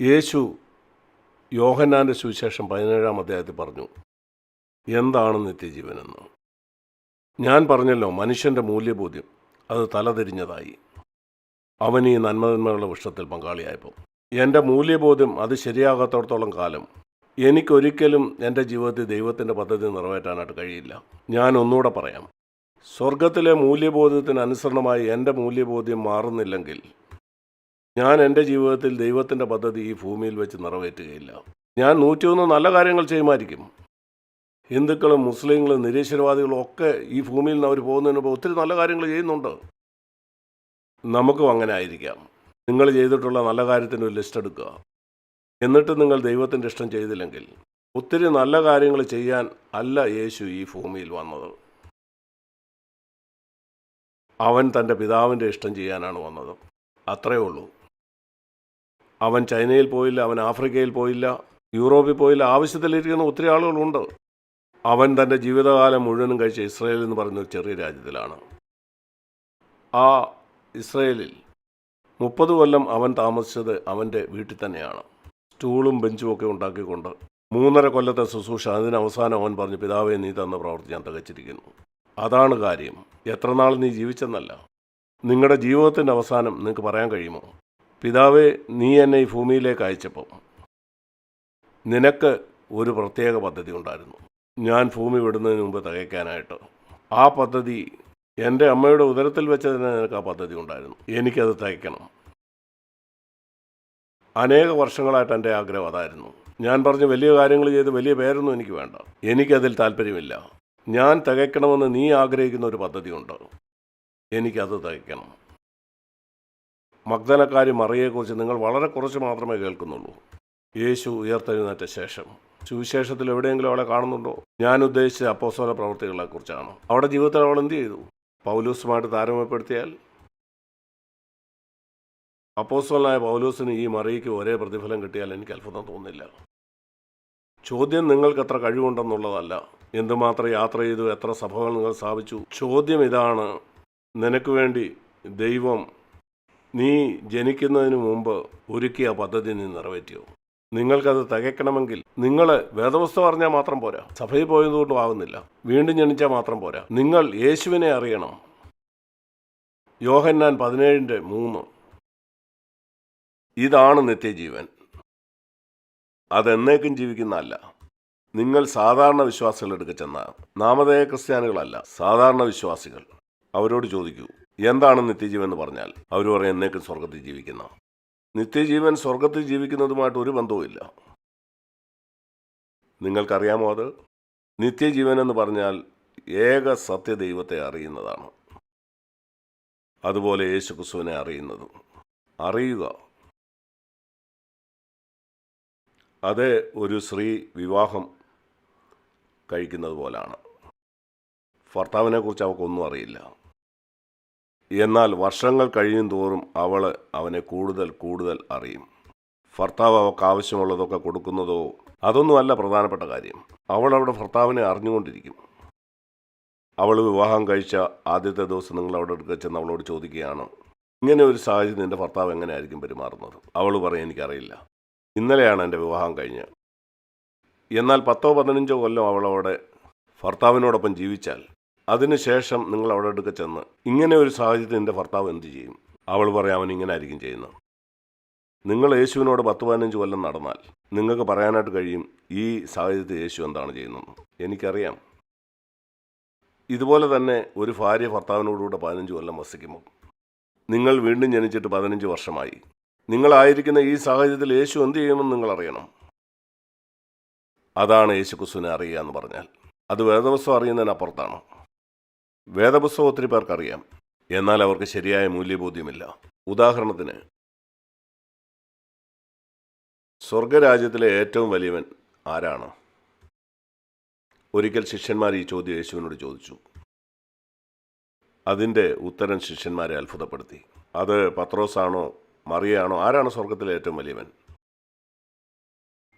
യേശു യോഹന്നാന്റെ സുവിശേഷം പതിനേഴാം അധ്യായത്തിൽ പറഞ്ഞു എന്താണ് നിത്യജീവനെന്ന്? ഞാൻ പറഞ്ഞല്ലോ മനുഷ്യന്റെ മൂല്യബോധ്യം അത് തലതിരിഞ്ഞതായി. അവൻ ഈ നന്മതിന്മകളുടെ വൃക്ഷത്തിൽ പങ്കാളിയായപ്പോൾ എന്റെ മൂല്യബോധ്യം അത് ശരിയാകാത്തടത്തോളം കാലം എനിക്കൊരിക്കലും എന്റെ ജീവിതത്തിൽ ദൈവത്തിന്റെ പദ്ധതി നിറവേറ്റാനായിട്ട് കഴിയില്ല. ഞാൻ ഒന്നുകൂടെ പറയാം. സ്വർഗത്തിലെ മൂല്യബോധ്യത്തിന് അനുസരണമായി എന്റെ മൂല്യബോധ്യം മാറുന്നില്ലെങ്കിൽ ഞാൻ എന്റെ ജീവിതത്തിൽ ദൈവത്തിന്റെ പദ്ധതി ഈ ഭൂമിയിൽ വെച്ച് നിറവേറ്റുകയില്ല. ഞാൻ നൂറ്റിയൊന്ന് നല്ല കാര്യങ്ങൾ ചെയ്യുമായിരിക്കും. ഹിന്ദുക്കളും മുസ്ലിങ്ങളും നിരീശ്വരവാദികളും ഒക്കെ ഈ ഭൂമിയിൽ നിന്ന് അവർ പോകുന്നതിന് മുമ്പ് ഒത്തിരി നല്ല കാര്യങ്ങൾ ചെയ്യുന്നുണ്ട്. നമുക്കും അങ്ങനെ ആയിരിക്കാം. നിങ്ങൾ ചെയ്തിട്ടുള്ള നല്ല കാര്യത്തിന്റെ ഒരു ലിസ്റ്റ് എടുക്കുക. എന്നിട്ട് നിങ്ങൾ ദൈവത്തിന്റെ ഇഷ്ടം ചെയ്തില്ലെങ്കിൽ ഒത്തിരി നല്ല കാര്യങ്ങൾ ചെയ്യാൻ അല്ല യേശു ഈ ഭൂമിയിൽ വന്നത്. അവൻ തന്റെ പിതാവിന്റെ ഇഷ്ടം ചെയ്യാനാണ് വന്നത്. അത്രയേ ഉള്ളൂ. അവൻ ചൈനയിൽ പോയില്ല അവൻ ആഫ്രിക്കയിൽ പോയില്ല യൂറോപ്പിൽ പോയില്ല ആവശ്യത്തിലിരിക്കുന്ന ഒത്തിരി ആളുകളുണ്ട്. അവൻ തന്റെ ജീവിതകാലം മുഴുവനും കഴിച്ച ഇസ്രയേൽ എന്ന് പറയുന്ന ഒരു ചെറിയ രാജ്യത്തിലാണ്. ആ ഇസ്രയേലിൽ മുപ്പത് കൊല്ലം അവൻ താമസിച്ചത് അവന്റെ വീട്ടിൽ തന്നെയാണ്. സ്റ്റൂളും ബെഞ്ചും ഒക്കെ ഉണ്ടാക്കിക്കൊണ്ട് മൂന്നര കൊല്ലത്തെ ശുശ്രൂഷ അതിന് അവസാനം അവൻ പറഞ്ഞു പിതാവെ നീ തന്ന പ്രവൃത്തി ഞാൻ തികച്ചിരിക്കുന്നു. അതാണ് കാര്യം. എത്ര നാൾ നീ ജീവിച്ചെന്നല്ല. നിങ്ങളുടെ ജീവിതത്തിന്റെ അവസാനം നിങ്ങൾക്ക് പറയാൻ കഴിയുമോ? പിതാവെ നീ എന്നെ ഈ ഭൂമിയിലേക്ക് അയച്ചപ്പോൾ നിനക്ക് ഒരു പ്രത്യേക പദ്ധതി ഉണ്ടായിരുന്നു. ഞാൻ ഭൂമി വിടുന്നതിന് മുമ്പ് തികയ്ക്കാനായിട്ട്. ആ പദ്ധതി എന്റെ അമ്മയുടെ ഉദരത്തിൽ വെച്ചതിന് നിനക്ക് ആ പദ്ധതി ഉണ്ടായിരുന്നു. എനിക്കത് തയ്ക്കണം അനേക വർഷങ്ങളായിട്ട് എന്റെ ആഗ്രഹം അതായിരുന്നു. ഞാൻ പറഞ്ഞ വലിയ കാര്യങ്ങൾ ചെയ്ത് വലിയ പേരൊന്നും എനിക്ക് വേണ്ട. എനിക്കതിൽ താല്പര്യമില്ല. ഞാൻ തികയ്ക്കണമെന്ന് നീ ആഗ്രഹിക്കുന്ന ഒരു പദ്ധതിയുണ്ട് എനിക്കത് തികയ്ക്കണം. മഗ്ദലക്കാരി മറിയെക്കുറിച്ച് നിങ്ങൾ വളരെ കുറച്ച് മാത്രമേ കേൾക്കുന്നുള്ളൂ. യേശു ഉയർത്തെഴുന്നേറ്റ ശേഷം. സുവിശേഷത്തിൽ എവിടെയെങ്കിലും അവളെ കാണുന്നുണ്ടോ? ഞാൻ ഉദ്ദേശിച്ച അപ്പോസോല പ്രവർത്തികളെ കുറിച്ചാണ് അവിടെ ജീവിതത്തിൽ അവൾ എന്ത് ചെയ്തു? പൗലൂസുമായിട്ട് താരതമ്യപ്പെടുത്തിയാൽ? അപ്പോസ്തലനായ പൗലൂസിന് ഈ മറിയയ്ക്ക് ഒരേ പ്രതിഫലം കിട്ടിയാൽ എനിക്ക് അത്ഭുതം തോന്നുന്നില്ല. ചോദ്യം നിങ്ങൾക്ക് എത്ര കഴിവുണ്ടെന്നുള്ളതല്ല. എന്തുമാത്രം യാത്ര ചെയ്തു എത്ര സഭകൾ നിങ്ങൾ സ്ഥാപിച്ചു? ചോദ്യം ഇതാണ്. നിനക്ക് വേണ്ടി ദൈവം നീ ജനിക്കുന്നതിന് മുമ്പ് ഒരുക്കിയ പദ്ധതി നീ നിറവേറ്റിയോ? നിങ്ങൾക്കത് തികയ്ക്കണമെങ്കിൽ നിങ്ങൾ വേദവസ്തു പറഞ്ഞാൽ മാത്രം പോരാ. സഭയിൽ പോയതുകൊണ്ടും ആവുന്നില്ല. വീണ്ടും ജനിച്ചാൽ മാത്രം പോരാ. നിങ്ങൾ യേശുവിനെ അറിയണം. യോഹന്നാൻ പതിനേഴിന്റെ മൂന്ന്. ഇതാണ് നിത്യജീവൻ. അതെന്നേക്കും ജീവിക്കുന്നതല്ല. നിങ്ങൾ സാധാരണ വിശ്വാസികൾ എടുക്ക ചെന്ന നാമധേയ ക്രിസ്ത്യാനികളല്ല സാധാരണ വിശ്വാസികൾ. അവരോട് ചോദിക്കൂ എന്താണ് നിത്യജീവൻ എന്ന് പറഞ്ഞാൽ? അവർ പറയും എന്നേക്കും സ്വർഗത്തിൽ ജീവിക്കുന്ന. നിത്യജീവൻ സ്വർഗത്തിൽ ജീവിക്കുന്നതുമായിട്ട് ഒരു ബന്ധവുമില്ല. നിങ്ങൾക്കറിയാമോ അത്? നിത്യജീവൻ എന്ന് പറഞ്ഞാൽ ഏക സത്യദൈവത്തെ അറിയുന്നതാണ്. അതുപോലെ യേശു ക്രിസ്തുവിനെ അറിയുന്നതും. അറിയുക. അത് ഒരു സ്ത്രീ വിവാഹം കഴിക്കുന്നത് പോലാണ് ഭർത്താവിനെക്കുറിച്ച് അവൾക്കൊന്നും അറിയില്ല. എന്നാൽ വർഷങ്ങൾ കഴിയും തോറും അവൾ അവനെ കൂടുതൽ കൂടുതൽ അറിയും. ഭർത്താവ് അവൾക്ക് ആവശ്യമുള്ളതൊക്കെ കൊടുക്കുന്നതോ അതൊന്നുമല്ല പ്രധാനപ്പെട്ട കാര്യം. അവൾ അവിടെ ഭർത്താവിനെ അറിഞ്ഞുകൊണ്ടിരിക്കും. അവൾ വിവാഹം കഴിച്ച ആദ്യത്തെ ദിവസം നിങ്ങൾ അവിടെ എടുക്കുക ചെന്ന് അവളോട് ചോദിക്കുകയാണ് ഇങ്ങനെ ഒരു സാഹചര്യം എന്റെ ഭർത്താവ് എങ്ങനെയായിരിക്കും പെരുമാറുന്നത്? അവൾ പറയും എനിക്കറിയില്ല. ഇന്നലെയാണ് എന്റെ വിവാഹം കഴിഞ്ഞ്. എന്നാൽ പത്തോ പതിനഞ്ചോ കൊല്ലം അവളവിടെ ഭർത്താവിനോടൊപ്പം ജീവിച്ചാൽ അതിനുശേഷം നിങ്ങൾ അവിടെ അടുക്ക ചെന്ന് ഇങ്ങനെ ഒരു സാഹചര്യത്തിൽ എന്റെ ഭർത്താവ് എന്ത് ചെയ്യും? അവൾ പറയാം അവൻ ഇങ്ങനെ ആയിരിക്കും ചെയ്യുന്നത്. നിങ്ങൾ യേശുവിനോട് പത്ത് പതിനഞ്ച് കൊല്ലം നടന്നാൽ നിങ്ങൾക്ക് പറയാനായിട്ട് കഴിയും ഈ സാഹചര്യത്തിൽ യേശു എന്താണ് ചെയ്യുന്നത് എനിക്കറിയാം. ഇതുപോലെ തന്നെ ഒരു ഭാര്യ ഭർത്താവിനോടുകൂടെ പതിനഞ്ച് കൊല്ലം വസിക്കുമ്പോൾ നിങ്ങൾ വീണ്ടും ജനിച്ചിട്ട് പതിനഞ്ച് വർഷമായി. നിങ്ങളായിരിക്കുന്ന ഈ സാഹചര്യത്തിൽ യേശു എന്ത് ചെയ്യുമെന്ന് നിങ്ങൾ അറിയണം അതാണ് യേശു ക്രിസ്തുവിനെ അറിയുക എന്ന് പറഞ്ഞാൽ. അത് വേദവസ്വം അറിയുന്നതിനപ്പുറത്താണ്. വേദപുസ്തകം ഒത്തിരി പേർക്കറിയാം. എന്നാൽ അവർക്ക് ശരിയായ മൂല്യബോധ്യമില്ല. ഉദാഹരണത്തിന് സ്വർഗരാജ്യത്തിലെ ഏറ്റവും വലിയവൻ ആരാണ്? ഒരിക്കൽ ശിഷ്യന്മാർ ഈ ചോദ്യം യേശുവിനോട് ചോദിച്ചു. അതിന്റെ ഉത്തരം ശിഷ്യന്മാരെ അത്ഭുതപ്പെടുത്തി. അത് പത്രോസാണോ മറിയാണോ ആരാണ് സ്വർഗത്തിലെ ഏറ്റവും വലിയവൻ?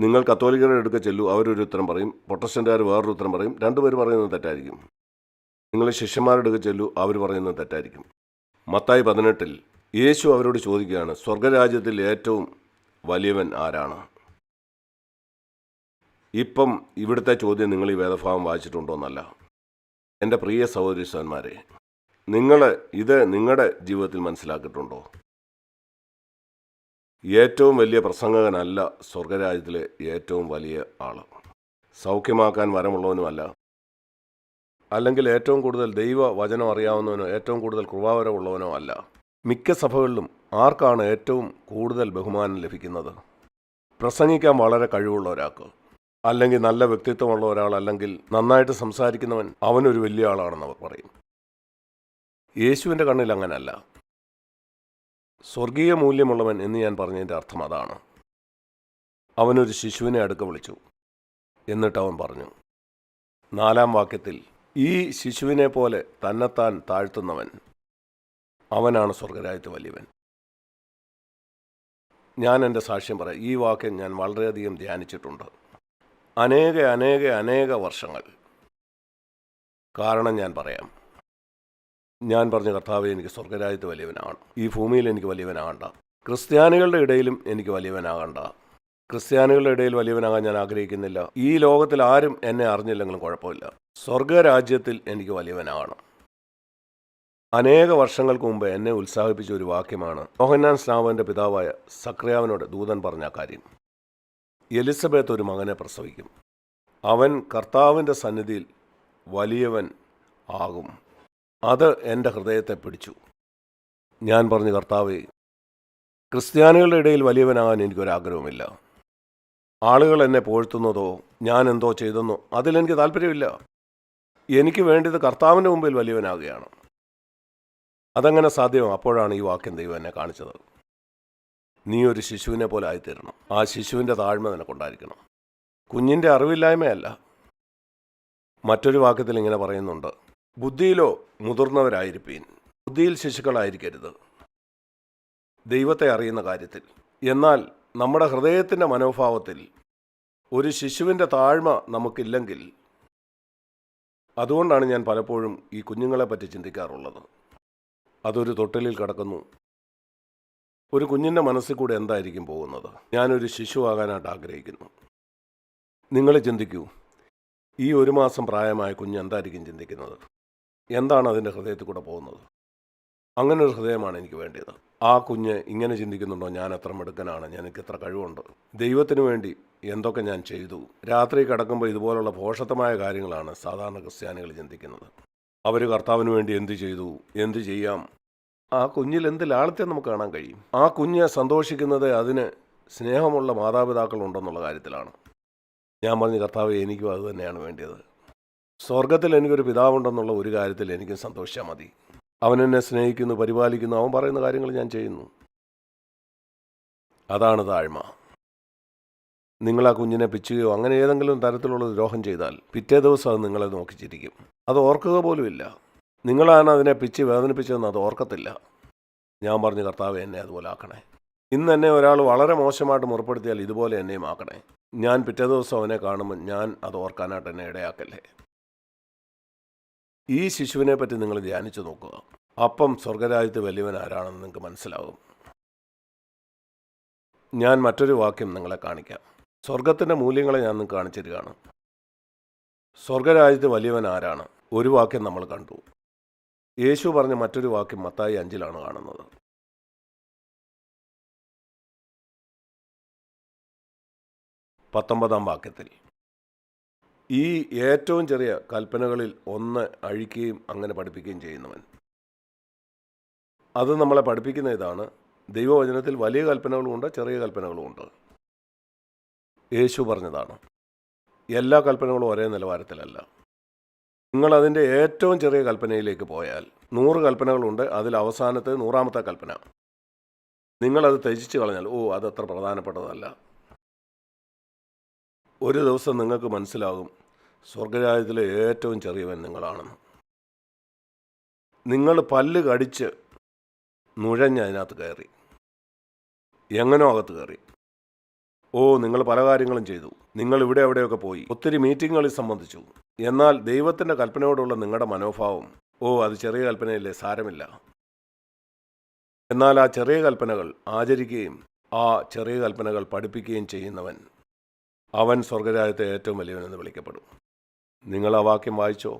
നിങ്ങൾ കത്തോലിക്കരുടെ അടുക്ക ചെല്ലു അവരൊരു ഉത്തരം പറയും പ്രൊട്ടസ്റ്റന്റുകാർ വേറൊരു ഉത്തരം പറയും രണ്ടുപേർ പറയുന്നത് തെറ്റായിരിക്കും. നിങ്ങൾ ശിഷ്യന്മാരുടെ ചെല്ലു അവർ പറയുന്നത് തെറ്റായിരിക്കും. മത്തായി പതിനെട്ടിൽ യേശു അവരോട് ചോദിക്കുകയാണ് സ്വർഗരാജ്യത്തിൽ ഏറ്റവും വലിയവൻ ആരാണ്? ഇപ്പം ഇവിടുത്തെ ചോദ്യം നിങ്ങൾ ഈ വേദഭാവം വായിച്ചിട്ടുണ്ടോന്നല്ല എന്റെ പ്രിയ സഹോദരി സഹന്മാരെ നിങ്ങൾ ഇത് നിങ്ങളുടെ ജീവിതത്തിൽ മനസ്സിലാക്കിയിട്ടുണ്ടോ? ഏറ്റവും വലിയ പ്രസംഗകനല്ല സ്വർഗരാജ്യത്തിലെ ഏറ്റവും വലിയ ആൾ സൗഖ്യമാക്കാൻ വരമുള്ളവനുമല്ല അല്ലെങ്കിൽ ഏറ്റവും കൂടുതൽ ദൈവ വചനം അറിയാവുന്നവനോ ഏറ്റവും കൂടുതൽ കൃപാവരമുള്ളവനോ അല്ല. മിക്ക സഭകളിലും ആർക്കാണ് ഏറ്റവും കൂടുതൽ ബഹുമാനം ലഭിക്കുന്നത്? പ്രസംഗിക്കാൻ വളരെ കഴിവുള്ള ഒരാൾക്ക്. അല്ലെങ്കിൽ നല്ല വ്യക്തിത്വമുള്ള ഒരാൾ അല്ലെങ്കിൽ നന്നായിട്ട് സംസാരിക്കുന്നവൻ അവനൊരു വലിയ ആളാണെന്ന് അവർ പറയും. യേശുവിന്റെ കണ്ണിൽ അങ്ങനല്ല. സ്വർഗീയ മൂല്യമുള്ളവൻ എന്ന് ഞാൻ പറഞ്ഞതിന്റെ അർത്ഥം അതാണ്. അവനൊരു ശിശുവിനെ അടുക്ക വിളിച്ചു. എന്നിട്ട് അവൻ പറഞ്ഞു നാലാം വാക്യത്തിൽ ഈ ശിശുവിനെ പോലെ തന്നെത്താൻ താഴ്ത്തുന്നവൻ അവനാണ് സ്വർഗരാജ്യത്ത് വലിയവൻ. ഞാൻ എന്റെ സാക്ഷ്യം പറയാം. ഈ വാക്യം ഞാൻ വളരെയധികം ധ്യാനിച്ചിട്ടുണ്ട്. അനേക അനേക അനേക വർഷങ്ങൾ. കാരണം ഞാൻ പറയാം. ഞാൻ പറഞ്ഞ കർത്താവ് എനിക്ക് സ്വർഗരാജ്യത്ത് വലിയവനാണ് ഈ ഭൂമിയിൽ എനിക്ക് വലിയവനാകണ്ട ക്രിസ്ത്യാനികളുടെ ഇടയിലും എനിക്ക് വലിയവനാകണ്ട ക്രിസ്ത്യാനികളുടെ ഇടയിൽ വലിയവനാകാൻ ഞാൻ ആഗ്രഹിക്കുന്നില്ല. ഈ ലോകത്തിൽ ആരും എന്നെ അറിഞ്ഞില്ലെങ്കിലും കുഴപ്പമില്ല. സ്വർഗരാജ്യത്തിൽ എനിക്ക് വലിയവനാകണം. അനേക വർഷങ്ങൾക്ക് മുമ്പ് എന്നെ ഉത്സാഹിപ്പിച്ച ഒരു വാക്യമാണ് മോഹൻലാൽ സ്നാവന്റെ പിതാവായ സക്രിയാവിനോട് ദൂതൻ പറഞ്ഞ കാര്യം. എലിസബത്ത് ഒരു മകനെ പ്രസവിക്കും. അവൻ കർത്താവിന്റെ സന്നിധിയിൽ വലിയവൻ ആകും. അത് എന്റെ ഹൃദയത്തെ പിടിച്ചു. ഞാൻ പറഞ്ഞു കർത്താവേ ക്രിസ്ത്യാനികളുടെ ഇടയിൽ വലിയവനാകാൻ എനിക്കൊരാഗ്രഹമില്ല ആളുകൾ എന്നെ പോഴ്ത്തുന്നതോ ഞാൻ എന്തോ ചെയ്തെന്നോ അതിലെനിക്ക് താല്പര്യമില്ല. എനിക്ക് വേണ്ടത് കർത്താവിന്റെ മുമ്പിൽ വലിയവനാകുകയാണ്. അതങ്ങനെ സാധ്യം അപ്പോഴാണ് ഈ വാക്യം ദൈവം എന്നെ കാണിച്ചത്. നീ ഒരു ശിശുവിനെ പോലെ ആയിത്തീരണം. ആ ശിശുവിന്റെ താഴ്മ നിനക്കുണ്ടായിരിക്കണം. കുഞ്ഞിന്റെ അറിവില്ലായ്മയല്ല. മറ്റൊരു വാക്യത്തിൽ ഇങ്ങനെ പറയുന്നുണ്ട്. ബുദ്ധിയിലോ മുതിർന്നവരായിരിപ്പീൻ. ബുദ്ധിയിൽ ശിശുക്കളായിരിക്കരുത്. ദൈവത്തെ അറിയുന്ന കാര്യത്തിൽ. എന്നാൽ നമ്മുടെ ഹൃദയത്തിന്റെ മനോഭാവത്തിൽ ഒരു ശിശുവിന്റെ താഴ്മ നമുക്കില്ലെങ്കിൽ അതുകൊണ്ടാണ് ഞാൻ പലപ്പോഴും ഈ കുഞ്ഞുങ്ങളെ പറ്റി ചിന്തിക്കാറുള്ളത്. അതൊരു തൊട്ടിലിൽ കിടക്കുന്നു. ഒരു കുഞ്ഞിന്റെ മനസ്സിൽ കൂടെ എന്തായിരിക്കും പോകുന്നത്? ഞാനൊരു ശിശു ആകാനായിട്ട് ആഗ്രഹിക്കുന്നു. നിങ്ങൾ ചിന്തിക്കൂ ഈ ഒരു മാസം പ്രായമായ കുഞ്ഞ് എന്തായിരിക്കും ചിന്തിക്കുന്നത്? എന്താണ് അതിന്റെ ഹൃദയത്തിൽ കൂടെ പോകുന്നത്? അങ്ങനെ ഒരു ഹൃദയമാണ് എനിക്ക് വേണ്ടത് ആ കുഞ്ഞ് ഇങ്ങനെ ചിന്തിക്കുന്നുണ്ടോ? ഞാൻ എത്ര മിടുക്കനാണ്. എനിക്ക് എത്ര കഴിവുണ്ട്. ദൈവത്തിന് വേണ്ടി എന്തൊക്കെ ഞാൻ ചെയ്തു? രാത്രി കിടക്കുമ്പോൾ ഇതുപോലുള്ള പോഷത്തമായ കാര്യങ്ങളാണ് സാധാരണ ക്രിസ്ത്യാനികൾ ചിന്തിക്കുന്നത്. അവർ കർത്താവിന് വേണ്ടി എന്ത് ചെയ്തു? എന്ത് ചെയ്യാം? ആ കുഞ്ഞിൽ എന്ത് ലാളിത്യം നമുക്ക് കാണാൻ കഴിയും? ആ കുഞ്ഞ് സന്തോഷിക്കുന്നത് അതിന് സ്നേഹമുള്ള മാതാപിതാക്കൾ ഉണ്ടെന്നുള്ള കാര്യത്തിലാണ്. ഞാൻ പറഞ്ഞ കർത്താവ് എനിക്കും അത് തന്നെയാണ് വേണ്ടത് സ്വർഗത്തിൽ എനിക്കൊരു പിതാവുണ്ടെന്നുള്ള ഒരു കാര്യത്തിൽ എനിക്കും സന്തോഷിച്ചാൽ മതി. അവൻ എന്നെ സ്നേഹിക്കുന്നു പരിപാലിക്കുന്നു അവൻ പറയുന്ന കാര്യങ്ങൾ ഞാൻ ചെയ്യുന്നു. അതാണ് താഴ്മ. നിങ്ങൾ ആ കുഞ്ഞിനെ പിച്ചുകയോ അങ്ങനെ ഏതെങ്കിലും തരത്തിലുള്ള ദ്രോഹം ചെയ്താൽ പിറ്റേ ദിവസം അത് നിങ്ങളെ നോക്കിച്ചിരിക്കും അത് ഓർക്കുക പോലുമില്ല നിങ്ങളാണ് അതിനെ പിച്ച് വേദനിപ്പിച്ചതെന്ന് അത് ഓർക്കത്തില്ല. ഞാൻ പറഞ്ഞു കർത്താവ് എന്നെ അതുപോലെ ആക്കണേ. ഇന്ന് എന്നെ ഒരാൾ വളരെ മോശമായിട്ട് മുറപ്പെടുത്തിയാൽ ഇതുപോലെ എന്നെയും ആക്കണേ. ഞാൻ പിറ്റേ ദിവസം അവനെ കാണുമ്പോൾ ഞാൻ അത് ഓർക്കാനായിട്ട് എന്നെ ഇടയാക്കല്ലേ. ഈ ശിശുവിനെ പറ്റി നിങ്ങൾ ധ്യാനിച്ചു നോക്കുക. അപ്പം സ്വർഗരാജ്യത്ത് വലിയവൻ ആരാണെന്ന് നിങ്ങൾക്ക് മനസ്സിലാവും. ഞാൻ മറ്റൊരു വാക്യം നിങ്ങളെ കാണിക്കാം. സ്വർഗത്തിന്റെ മൂല്യങ്ങളെ ഞാൻ നിങ്ങൾക്ക് കാണിച്ചു തരികയാണ് സ്വർഗരാജ്യത്ത് വലിയവൻ ആരാണ്? ഒരു വാക്യം നമ്മൾ കണ്ടു. യേശു പറഞ്ഞ മറ്റൊരു വാക്യം മത്തായി അഞ്ചിലാണ് കാണുന്നത്. പത്തൊമ്പതാം വാക്യത്തിൽ. ഈ ഏറ്റവും ചെറിയ കൽപ്പനകളിൽ ഒന്ന് അഴിക്കുകയും അങ്ങനെ പഠിപ്പിക്കുകയും ചെയ്യുന്നവൻ. അത് നമ്മളെ പഠിപ്പിക്കുന്ന ഇതാണ്. ദൈവവചനത്തിൽ വലിയ കൽപ്പനകളുമുണ്ട് ചെറിയ കൽപ്പനകളുമുണ്ട് യേശു പറഞ്ഞതാണ് എല്ലാ കൽപ്പനകളും ഒരേ നിലവാരത്തിലല്ല. നിങ്ങൾ അതിന്റെ ഏറ്റവും ചെറിയ കൽപ്പനയിലേക്ക് പോയാൽ നൂറ് കൽപ്പനകളുണ്ട് അതിൽ അവസാനത്തെ നൂറാമത്തെ കൽപ്പന. നിങ്ങളത് ത്യജിച്ച് കളഞ്ഞാൽ ഓ അതത്ര പ്രധാനപ്പെട്ടതല്ല. ഒരു ദിവസം നിങ്ങൾക്ക് മനസ്സിലാകും സ്വർഗരാജ്യത്തിലെ ഏറ്റവും ചെറിയവൻ നിങ്ങളാണെന്ന് നിങ്ങൾ പല്ല് കടിച്ച് നുഴഞ്ഞ് അതിനകത്ത് കയറി. എങ്ങനോ അകത്ത് കയറി. ഓ നിങ്ങൾ പല കാര്യങ്ങളും ചെയ്തു. നിങ്ങൾ ഇവിടെ എവിടെയൊക്കെ പോയി? ഒത്തിരി മീറ്റിങ്ങുകളിൽ സംബന്ധിച്ചു. എന്നാൽ ദൈവത്തിന്റെ കൽപ്പനയോടുള്ള നിങ്ങളുടെ മനോഭാവം ഓ അത് ചെറിയ കൽപ്പനയല്ലേ? സാരമില്ല. എന്നാൽ ആ ചെറിയ കൽപ്പനകൾ ആചരിക്കുകയും ആ ചെറിയ കൽപ്പനകൾ പഠിപ്പിക്കുകയും ചെയ്യുന്നവൻ അവൻ സ്വർഗരാജ്യത്തെ ഏറ്റവും വലിയവനെന്ന് വിളിക്കപ്പെടും. നിങ്ങൾ ആ വാക്യം വായിച്ചോ.